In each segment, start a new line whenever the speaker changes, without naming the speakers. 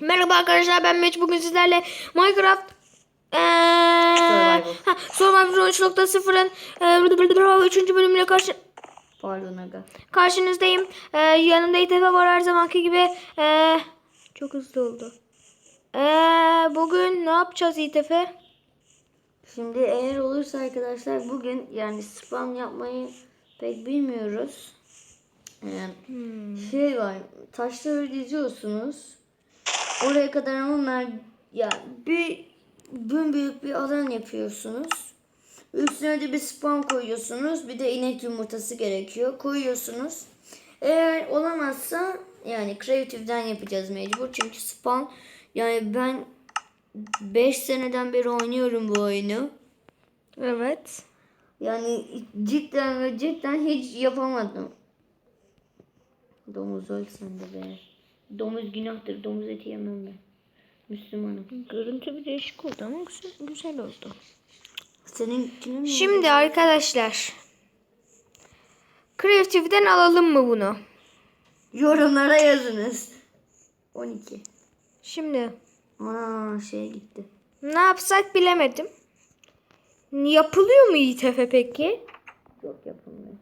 Merhaba arkadaşlar ben Meç bugün sizlerle Minecraft eee
Survival.
ha, Survivor 13.0'ın 3. bölümüyle karşı
Pardon aga.
karşınızdayım. Eee yanımda İTF var her zamanki gibi. Eee çok hızlı oldu. Eee bugün ne yapacağız İTF?
Şimdi eğer olursa arkadaşlar bugün yani spam yapmayı pek bilmiyoruz. Yani şey var taşları diziyorsunuz. Oraya kadar ama mer- ya bir gün büyük bir alan yapıyorsunuz. Üstüne de bir spam koyuyorsunuz. Bir de inek yumurtası gerekiyor. Koyuyorsunuz. Eğer olamazsa yani kreatiften yapacağız mecbur. Çünkü spam yani ben 5 seneden beri oynuyorum bu oyunu.
Evet.
Yani cidden ve cidden hiç yapamadım. Domuz öl sen de be. Domuz günahtır. Domuz eti yemem ben. Müslümanım.
Görüntü bir değişik oldu ama güzel, güzel oldu.
Seninkine mi?
Şimdi arkadaşlar Creative'den alalım mı bunu?
Yorumlara yazınız. 12.
Şimdi
Ana şey gitti.
ne yapsak bilemedim. Yapılıyor mu İTF peki?
Yok yapılmıyor.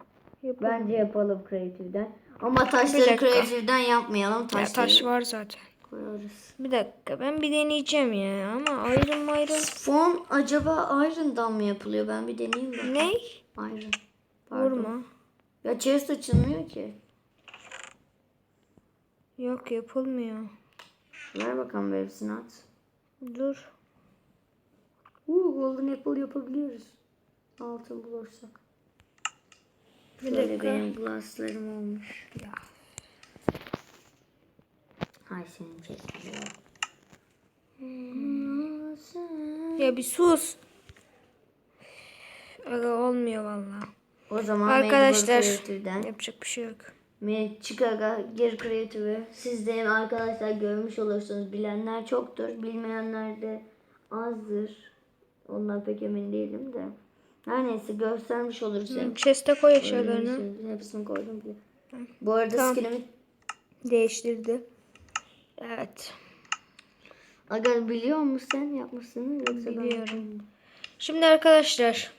Yapılıyor.
Bence yapalım kreatiften. Ama taşları
dakika.
kreatiften yapmayalım.
Ya,
Taşları
taş var zaten.
koyarız.
Bir dakika ben bir deneyeceğim ya ama ayrım ayrım.
Fon acaba Iron'dan mı yapılıyor? Ben bir deneyeyim bakayım.
Ne?
Iron. Pardon.
Vurma.
Ya chest açılmıyor ki.
Yok yapılmıyor.
Ver bakalım hepsini at.
Dur.
Uuu golden apple yapabiliyoruz. Altın bulursak.
Bir
Böyle
dakika.
benim glasslarım olmuş.
Ya.
Hay senin chest'in ya.
Ya bir sus. Aga olmuyor vallahi.
O zaman
Arkadaşlar yapacak bir şey yok.
Aga gir Creative'e. Siz de arkadaşlar görmüş olursunuz. Bilenler çoktur. Bilmeyenler de azdır. Ondan pek emin değilim de. Her neyse göstermiş oluruz. hem.
Chest'e koy eşyalarını.
Hepsini, koydum bile. Bu arada
Tamam.
skinimi
Değiştirdi. Evet.
Aga biliyor musun sen yapmışsın yoksa ben
Biliyorum. Şimdi arkadaşlar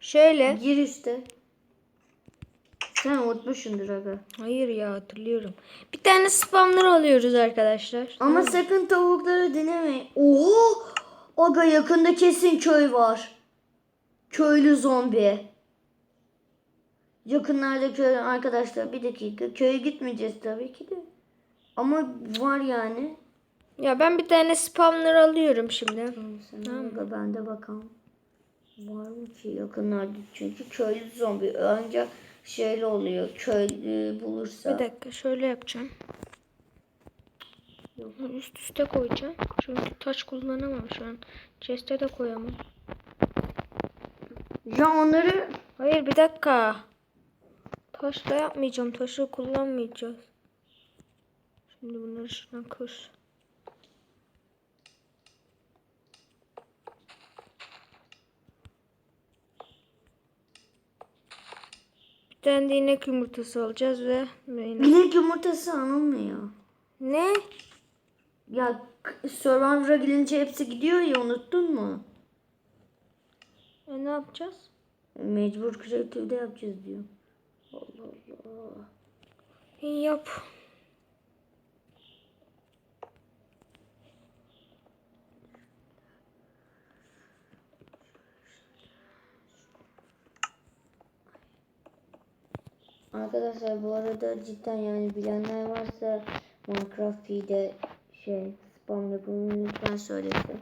şöyle.
Gir üste. Sen unutmuşsundur aga.
Hayır ya hatırlıyorum. Bir tane spamlar alıyoruz arkadaşlar.
Ama sakın tavukları denemeyin. Oha! Aga yakında kesin köy var. Köylü zombi. Yakınlarda köy arkadaşlar bir dakika köye gitmeyeceğiz tabii ki de. Ama var yani.
Ya ben bir tane spamlar alıyorum şimdi.
Sen aga ben de bakalım. Var mı ki yakınlarda çünkü köylü zombi ancak şeyle oluyor köylü bulursa.
Bir dakika şöyle yapacağım.
Yok.
Üst üste koyacağım. Çünkü taş kullanamam şu an. Chest'e de koyamam.
Ya onları
Hayır bir dakika. Taşla yapmayacağım. Taşı kullanmayacağız. Şimdi bunları şuradan kır. Bir tane de inek yumurtası alacağız ve inek-
inek yumurtası alınmıyor.
Ne?
Ya Survivor'a gelince hepsi gidiyor ya unuttun mu?
E ne yapacağız?
Mecbur kreatifde yapacağız diyor. Allah Allah.
İyi yap.
Arkadaşlar bu arada cidden yani bilenler varsa Minecraft P'de şey spam yapımını lütfen söylesin.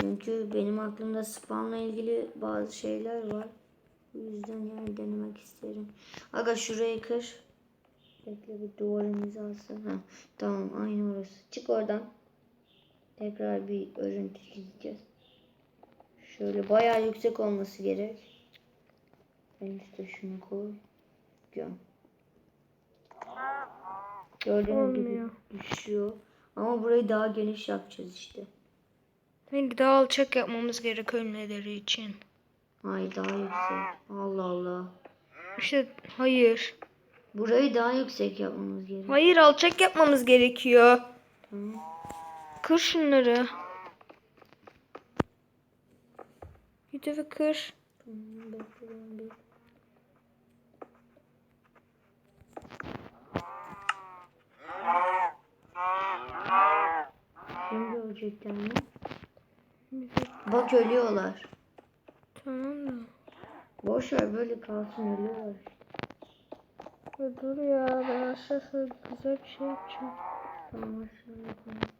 Çünkü benim aklımda spamla ilgili bazı şeyler var. Bu yüzden yani denemek isterim. Aga şurayı kır. Bekle bir duvarımızı alsın. Ha, tamam aynı orası. Çık oradan. Tekrar bir örüntü çizeceğiz. Şöyle bayağı yüksek olması gerek. En üstte şunu koy. Göm. Gördüğünüz gibi düşüyor. Ama burayı daha geniş yapacağız işte.
Hayır daha alçak yapmamız gerek ölmeleri için.
Hayır daha yüksek. Allah Allah.
İşte hayır.
Burayı daha yüksek yapmamız gerekiyor.
Hayır alçak yapmamız gerekiyor.
Tamam.
Kır şunları. Git ve kır.
Tamam, Şimdi ölecekler mi? Bak ölüyorlar.
Tamam da.
Boş ver böyle kalsın ölüyorlar.
Ya dur ya ben aşağısı güzel bir şey yapacağım.
Tamam aşağı yapalım.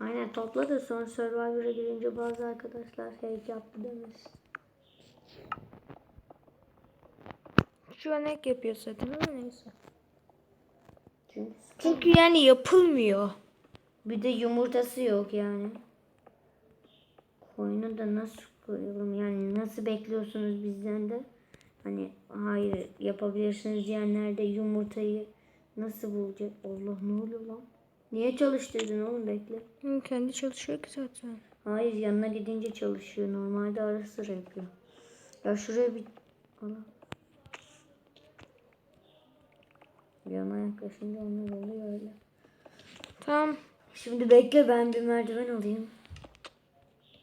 Aynen topla da sonra Survivor'a girince bazı arkadaşlar fake yaptı demesin.
Şu an ek yapıyor zaten ama neyse.
Çünkü
Çünkü yani yapılmıyor.
bir de yumurtası yok yani. Koyunu da nasıl koyalım yani nasıl bekliyorsunuz bizden de? Hani hayır yapabilirsiniz diyenler de yumurtayı nasıl bulacak? Allah ne oluyor lan? Niye çalıştırdın oğlum bekle.
Hı, kendi çalışıyor ki zaten.
Hayır yanına gidince çalışıyor. Normalde ara sıra yapıyor. Ya şuraya bir... Allah. Yana yaklaşınca onlar oluyor öyle.
Tamam.
Şimdi bekle ben bir merdiven alayım.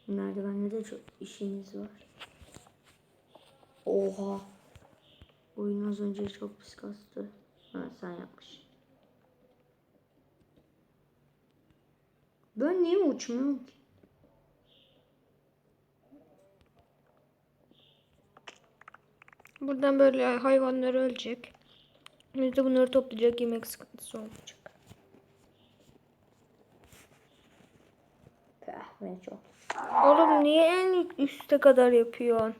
Merdivenle de çok işimiz var. Oha. Oyun az önce çok pis kastı. Ha sen yapmış. Ben niye uçmuyorum ki?
Buradan böyle hayvanlar ölecek. Biz de bunları toplayacak yemek sıkıntısı olmayacak.
Peh ben çok.
Oğlum niye en üste kadar yapıyorsun?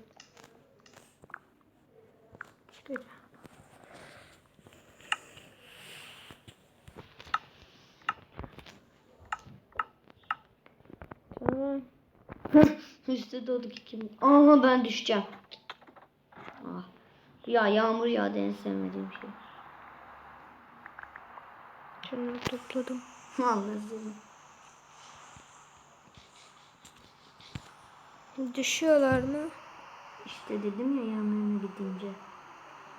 Tamam.
Üstte doğduk kim? Aha ben düşeceğim. Ah. Ya yağmur yağdı en sevmediğim şey.
Şunları topladım.
Vallahi
Düşüyorlar mı?
İşte dedim ya yanlarına gidince.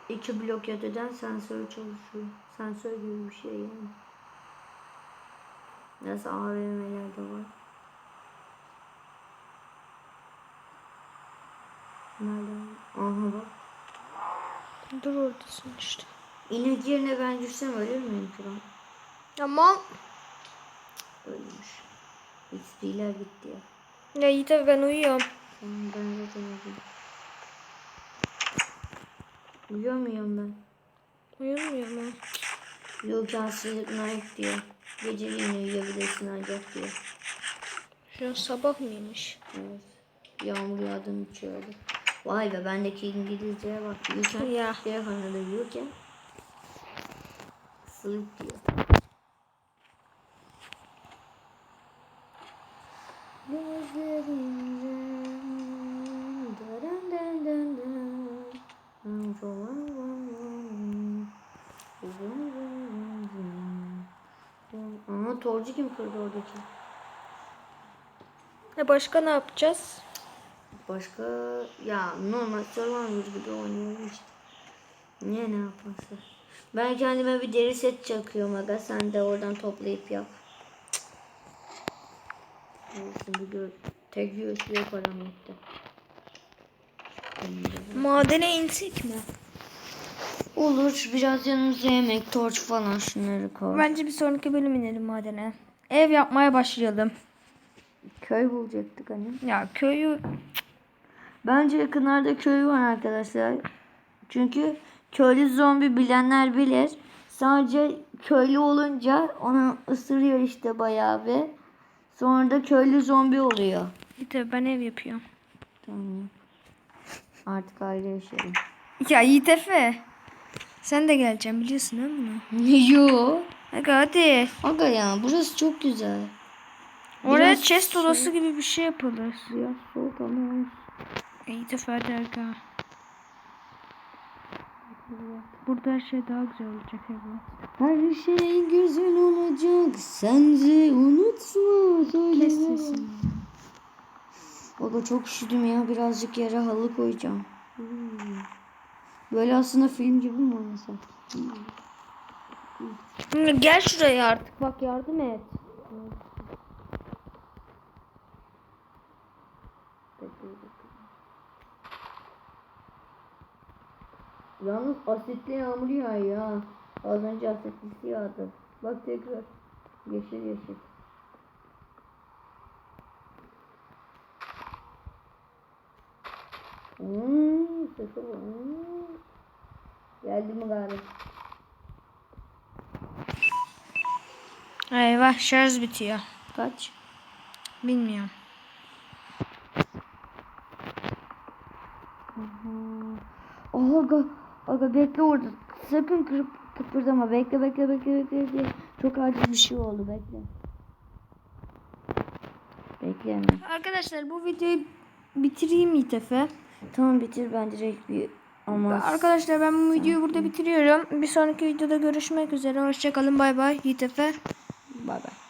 İki blok öteden sensör çalışıyor. Sensör gibi bir şey yani. Nasıl AVM'lerde var. Nereden? Aha bak.
Dur oradasın işte.
İnek yerine ben düşsem ölür müyüm şu an?
Ama
Ölmüş. XP'ler gitti ya.
ya iyi tabii ben uyuyorum.
Tamam ben zaten öldüm. Uyuyor muyum ben?
Uyumuyor mu?
Yok hastalık night diyor. Geceliğin uyuyabilirsin ancak diyor.
Şu an sabah mıymış?
Evet. Yağmur yağdığını içiyordu. Vay be bendeki İngilizceye bak. You can Kanada you can sleep diyor. Aha torcu kim kırdı oradaki?
E başka ne yapacağız?
Başka ya normal Survivor gibi oynuyorum işte. Niye ne yapması? Ben kendime bir deri set çakıyorum aga sen de oradan toplayıp yap. Şimdi gör. Tek USB param yetti.
Madene insek mi?
Olur biraz yanımıza yemek, torç falan şunları koy.
Bence bir sonraki bölüm inelim madene. Ev yapmaya başlayalım.
Köy bulacaktık hani.
Ya köyü
Bence yakınlarda köy var arkadaşlar. Çünkü köylü zombi bilenler bilir. Sadece köylü olunca onu ısırıyor işte bayağı bir. Sonra da köylü zombi oluyor.
bir de ben ev yapıyorum.
Tamam. Artık ayrı yaşayalım.
Ya Yiğit Efe. Sen de geleceksin biliyorsun değil mi?
Yo.
Aga hadi.
Aga ya burası çok güzel.
Oraya
Biraz
chest odası gibi bir şey yapalım.
Siyah soğuk ama.
Yiğit Efe hadi aga. Burada her şey daha güzel olacak evet.
Her şey güzel olacak. Sen de unutma. söyle.
Kes sesini.
Çok üşüdüm ya. Birazcık yere halı koyacağım. Böyle aslında film gibi mi oynasak?
Gel şuraya artık bak yardım et.
Yalnız asitli yağmur yağıyor ha. Az önce asitlisi yağdı. Bak tekrar. Yeşil yeşil. Hmm, sesi bu. Hmm. Geldi mi gari?
Eyvah şarj bitiyor.
Kaç?
Bilmiyorum.
Aha aga, aga bekle orada. Sakın kırıp kıpırdama. Bekle bekle bekle bekle. bekle. Çok acil bir şey oldu bekle. Bekle hemen.
Arkadaşlar bu videoyu bitireyim İtefe.
Tamam bitir ben direkt bir ama
Arkadaşlar ben bu videoyu burada bitiriyorum. Bir sonraki videoda görüşmek üzere. Hoşçakalın bay bay İtefe.
bay bay.